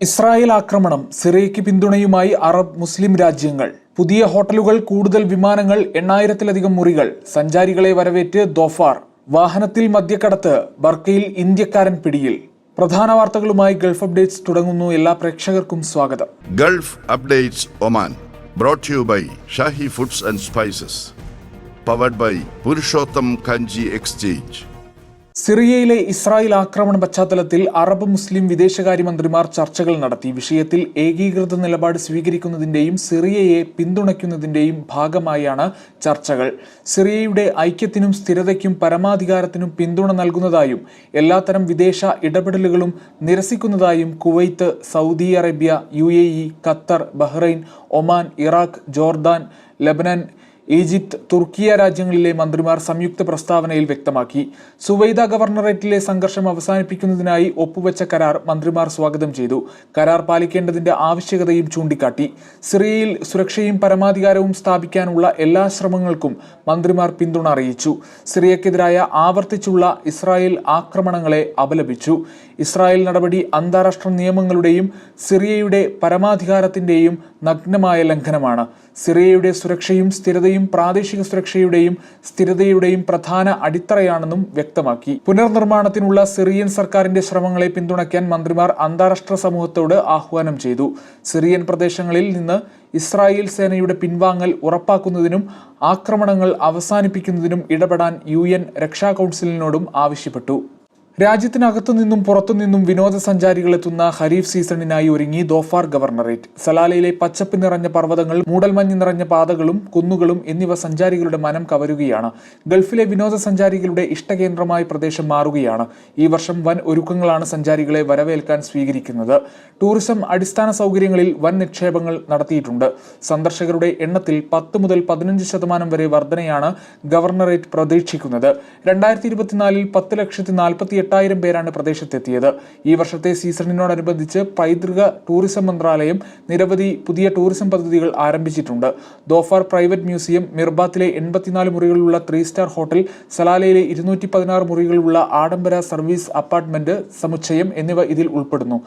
Israel ആക്രമണം സിറിയയ്ക്ക് പിന്തുണയുമായി Arab മുസ്ലിം രാജ്യങ്ങൾ. പുതിയ ഹോട്ടലുകൾ കൂടുതൽ വിമാനങ്ങൾ എണ്ണായിരത്തിലധികം മുറികൾ. സഞ്ചാരികളെ വരവേറ്റ് ദോഫാർ. വാഹനത്തിൽ മദ്യക്കടത്ത് ബർക്കയിൽ ഇന്ത്യക്കാരൻ പിടിയിൽ. പ്രധാന വാർത്തകളുമായി ഗൾഫ് അപ്ഡേറ്റ്സ് തുടങ്ങുന്നു. എല്ലാ പ്രേക്ഷകർക്കും സ്വാഗതം. Gulf updates Oman brought to by by foods and spices powered by Purushottam Kanji exchange. സിറിയയിലെ ഇസ്രായേൽ ആക്രമണ പശ്ചാത്തലത്തിൽ അറബ് മുസ്ലിം വിദേശകാര്യമന്ത്രിമാർ ചർച്ചകൾ നടത്തി. വിഷയത്തിൽ ഏകീകൃത നിലപാട് സ്വീകരിക്കുന്നതിന്റെയും സിറിയയെ പിന്തുണയ്ക്കുന്നതിന്റെയും ഭാഗമായാണ് ചർച്ചകൾ. സിറിയയുടെ ഐക്യത്തിനും സ്ഥിരതയ്ക്കും പരമാധികാരത്തിനും പിന്തുണ നൽകുന്നതായും എല്ലാത്തരം വിദേശ ഇടപെടലുകളും നിരസിക്കുന്നതായും Kuwait Saudi Arabia U Qatar Bahrain Oman Iraq Jordan Lebanon Egypt Turkiye രാജ്യങ്ങളിലെ മന്ത്രിമാർ സംയുക്ത പ്രസ്താവനയിൽ വ്യക്തമാക്കി. സുവൈദ ഗവർണറേറ്റിലെ സംഘർഷം അവസാനിപ്പിക്കുന്നതിനായി ഒപ്പുവെച്ച കരാർ മന്ത്രിമാർ സ്വാഗതം ചെയ്തു. കരാർ പാലിക്കേണ്ടതിന്റെ ആവശ്യകതയും ചൂണ്ടിക്കാട്ടി. സിറിയയിൽ സുരക്ഷയും പരമാധികാരവും സ്ഥാപിക്കാനുള്ള എല്ലാ ശ്രമങ്ങൾക്കും മന്ത്രിമാർ പിന്തുണ അറിയിച്ചു. സിറിയക്കെതിരായ ആവർത്തിച്ചുള്ള ഇസ്രായേൽ ആക്രമണങ്ങളെ അപലപിച്ചു. ഇസ്രായേൽ നടപടി അന്താരാഷ്ട്ര നിയമങ്ങളുടെയും സിറിയയുടെ പരമാധികാരത്തിന്റെയും നഗ്നമായ ലംഘനമാണ്. സിറിയയുടെ സുരക്ഷയും സ്ഥിരതയും പ്രാദേശിക സുരക്ഷയുടെയും സ്ഥിരതയുടെയും പ്രധാന അടിത്തറയാണെന്നും വ്യക്തമാക്കി. പുനർനിർമ്മാണത്തിനുള്ള സിറിയൻ സർക്കാരിന്റെ ശ്രമങ്ങളെ പിന്തുണയ്ക്കാൻ മന്ത്രിമാർ അന്താരാഷ്ട്ര സമൂഹത്തോട് ആഹ്വാനം ചെയ്തു. സിറിയൻ പ്രദേശങ്ങളിൽ നിന്ന് ഇസ്രായേൽ സേനയുടെ പിൻവാങ്ങൽ ഉറപ്പാക്കുന്നതിനും ആക്രമണങ്ങൾ അവസാനിപ്പിക്കുന്നതിനും ഇടപെടാൻ യു എൻ രക്ഷാ കൗൺസിലിനോടും ആവശ്യപ്പെട്ടു. രാജ്യത്തിനകത്തു നിന്നും പുറത്തുനിന്നും വിനോദസഞ്ചാരികൾ എത്തുന്ന ഖരീഫ് സീസണിനായി ഒരുങ്ങി ദോഫാർ ഗവർണറേറ്റ്. സലാലയിലെ പച്ചപ്പ് നിറഞ്ഞ പർവതങ്ങൾ മൂടൽമഞ്ഞ് നിറഞ്ഞ പാതകളും കുന്നുകളും എന്നിവ സഞ്ചാരികളുടെ മനം കവരുകയാണ്. ഗൾഫിലെ വിനോദസഞ്ചാരികളുടെ ഇഷ്ടകേന്ദ്രമായി പ്രദേശം മാറുകയാണ്. ഈ വർഷം വൻ ഒരുക്കങ്ങളാണ് സഞ്ചാരികളെ വരവേൽക്കാൻ സ്വീകരിക്കുന്നത്. ടൂറിസം അടിസ്ഥാന സൗകര്യങ്ങളിൽ വൻ നിക്ഷേപങ്ങൾ നടത്തിയിട്ടുണ്ട്. സന്ദർശകരുടെ എണ്ണത്തിൽ പത്ത് മുതൽ പതിനഞ്ച് ശതമാനം വരെ വർധനയാണ് ഗവർണറേറ്റ് പ്രതീക്ഷിക്കുന്നത്. രണ്ടായിരത്തി ഇരുപത്തിനാലിൽ പത്ത് ലക്ഷത്തി നാൽപ്പത്തി എട്ടായിരം പേരാണ് പ്രദേശത്തെത്തിയത്. ഈ വർഷത്തെ സീസണിനോടനുബന്ധിച്ച് പൈതൃക ടൂറിസം മന്ത്രാലയം നിരവധി പുതിയ ടൂറിസം പദ്ധതികൾ ആരംഭിച്ചിട്ടുണ്ട്. ദോഫാർ പ്രൈവറ്റ് മ്യൂസിയം മിർബാത്തിലെ എൺപത്തിനാല് മുറികളുള്ള ത്രീ സ്റ്റാർ ഹോട്ടൽ സലാലയിലെ ഇരുന്നൂറ്റി പതിനാറ് മുറികളുള്ള ആഡംബര സർവീസ് അപ്പാർട്ട്മെന്റ് സമുച്ചയം എന്നിവ ഇതിൽ ഉൾപ്പെടുന്നു.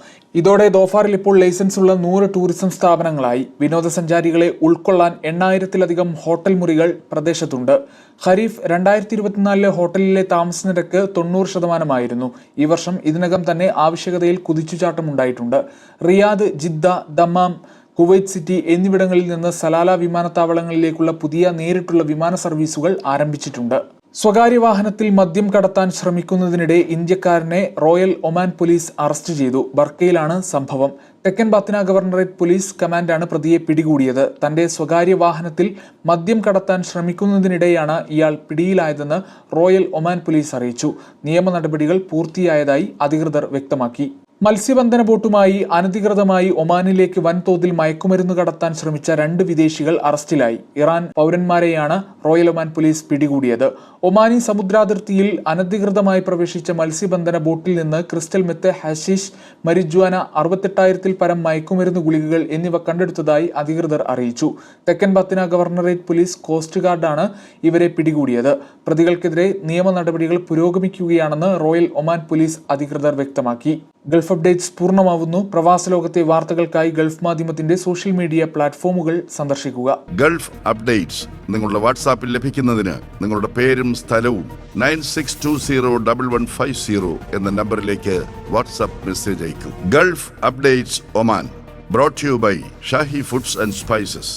ഇതോടെ ദോഫാറിൽ ഇപ്പോൾ ലൈസൻസ് ഉള്ള നൂറ് ടൂറിസം സ്ഥാപനങ്ങളായി. വിനോദസഞ്ചാരികളെ ഉൾക്കൊള്ളാൻ എണ്ണായിരത്തിലധികം ഹോട്ടൽ മുറികൾ പ്രദേശത്തുണ്ട്. ഖരീഫ് രണ്ടായിരത്തി ഇരുപത്തിനാലിലെ ഹോട്ടലിലെ താമസ നിരക്ക് തൊണ്ണൂറ് ശതമാനമായിരുന്നു. ഈ വർഷം ഇതിനകം തന്നെ ആവശ്യകതയിൽ കുതിച്ചുചാട്ടം ഉണ്ടായിട്ടുണ്ട് Riyadh Jeddah Dammam Kuwait City എന്നിവിടങ്ങളിൽ നിന്ന് സലാല വിമാനത്താവളങ്ങളിലേക്കുള്ള പുതിയ നേരിട്ടുള്ള വിമാന സർവീസുകൾ ആരംഭിച്ചിട്ടുണ്ട്. സ്വകാര്യ വാഹനത്തിൽ മദ്യം കടത്താൻ ശ്രമിക്കുന്നതിനിടെ ഇന്ത്യക്കാരനെ റോയൽ ഒമാൻ പോലീസ് അറസ്റ്റ് ചെയ്തു. ബർക്കയിലാണ് സംഭവം. തെക്കൻ ബത്തിന ഗവർണറേറ്റ് പോലീസ് കമാൻഡാണ് പ്രതിയെ പിടികൂടിയത്. തന്റെ സ്വകാര്യ വാഹനത്തിൽ മദ്യം കടത്താൻ ശ്രമിക്കുന്നതിനിടെയാണ് ഇയാൾ പിടിയിലായതെന്ന് റോയൽ ഒമാൻ പോലീസ് അറിയിച്ചു. നിയമ നടപടികൾ പൂർത്തിയായതായി അധികൃതർ വ്യക്തമാക്കി. മത്സ്യബന്ധന ബോട്ടുമായി അനധികൃതമായി ഒമാനിലേക്ക് വൻതോതിൽ മയക്കുമരുന്ന് കടത്താൻ ശ്രമിച്ച രണ്ട് വിദേശികൾ അറസ്റ്റിലായി. ഇറാൻ പൗരന്മാരെയാണ് റോയൽ ഒമാൻ പോലീസ് പിടികൂടിയത്. ഒമാനി സമുദ്രാതിർത്തിയിൽ അനധികൃതമായി പ്രവേശിച്ച മത്സ്യബന്ധന ബോട്ടിൽ നിന്ന് ക്രിസ്റ്റൽ മെത്ത് ഹഷീഷ് മരിജ്വാന അറുപത്തെട്ടായിരത്തിൽ പരം മയക്കുമരുന്ന് ഗുളികകൾ എന്നിവ കണ്ടെടുത്തതായി അധികൃതർ അറിയിച്ചു. തെക്കൻ ബത്തിന ഗവർണറേറ്റ് പോലീസ് കോസ്റ്റ് ഗാർഡാണ് ഇവരെ പിടികൂടിയത്. പ്രതികൾക്കെതിരെ നിയമ നടപടികൾ പുരോഗമിക്കുകയാണെന്ന് റോയൽ ഒമാൻ പോലീസ് അധികൃതർ വ്യക്തമാക്കി. ഗൾഫ് അപ്ഡേറ്റ്സ് പൂർണമാവുന്നു. പ്രവാസ ലോകത്തെ വാർത്തകൾക്കായി ഗൾഫ് മാധ്യമത്തിന്റെ സോഷ്യൽ മീഡിയ പ്ലാറ്റ്ഫോമുകൾ സന്ദർശിക്കുക. ഗൾഫ് അപ്ഡേറ്റ്സ് നിങ്ങളുടെ വാട്സാപ്പിൽ ലഭിക്കുന്നതിന് നിങ്ങളുടെ പേരും സ്ഥലവും nine six two zero double one five zero എന്ന നമ്പറിലേക്ക് വാട്സാപ്പ് മെസ്സേജ് അയക്കും. Gulf updates Oman brought you by Shahi foods and spices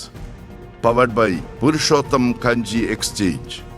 powered by Purushottam Kanji exchange.